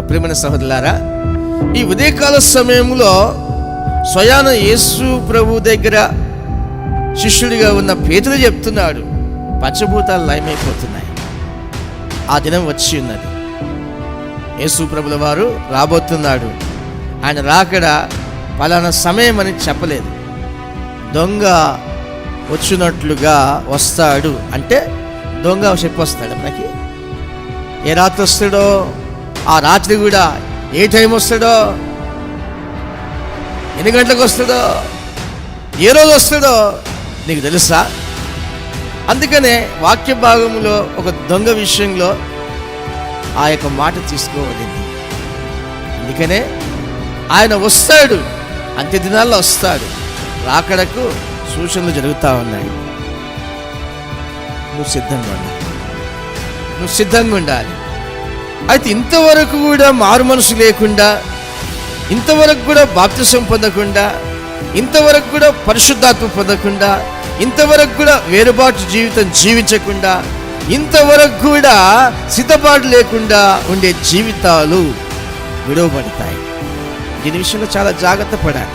ప్రేమైన సహోదరులారా ఈ ఉదయకాల సమయంలో స్వయాన యేసు ప్రభు దగ్గర శిష్యుడిగా ఉన్న పేతులు చెప్తున్నాడు పంచభూతాలు లయమైపోతున్నాయి. ఆ దినం వచ్చి ఉన్నది. యేసు ప్రభుల వారు రాబోతున్నాడు. ఆయన రాకడ పలానా సమయం అని చెప్పలేదు. దొంగ వచ్చినట్లుగా వస్తాడు అంటే దొంగ చెప్పొస్తాడు మనకి. ఏ రాత్రి వస్తాడో ఆ రాత్రి కూడా ఏ టైం వస్తాడో ఎన్ని గంటలకు వస్తాడో ఏ రోజు వస్తాడో నీకు తెలుసా? అందుకనే వాక్య భాగంలో ఒక దొంగ విషయంలో ఆ యొక్క మాట తీసుకోవలేదు అందుకనే ఆయన వస్తాడు అంత్య దినాల్లో వస్తాడు. రాకడకు సూచనలు జరుగుతూ ఉన్నాయి. నువ్వు సిద్ధంగా ఉండాలి. నువ్వు సిద్ధంగా ఉండాలి. అయితే ఇంతవరకు కూడా మారు మనసు లేకుండా ఇంతవరకు కూడా బాప్తిసం పొందకుండా ఇంతవరకు కూడా పరిశుద్ధాత్మ పొందకుండా ఇంతవరకు కూడా వేరుబాటు జీవితం జీవించకుండా ఇంతవరకు కూడా సిద్ధపాటు లేకుండా ఉండే జీవితాలు విడవబడతాయి. దీని విషయంలో చాలా జాగ్రత్త పడాలి.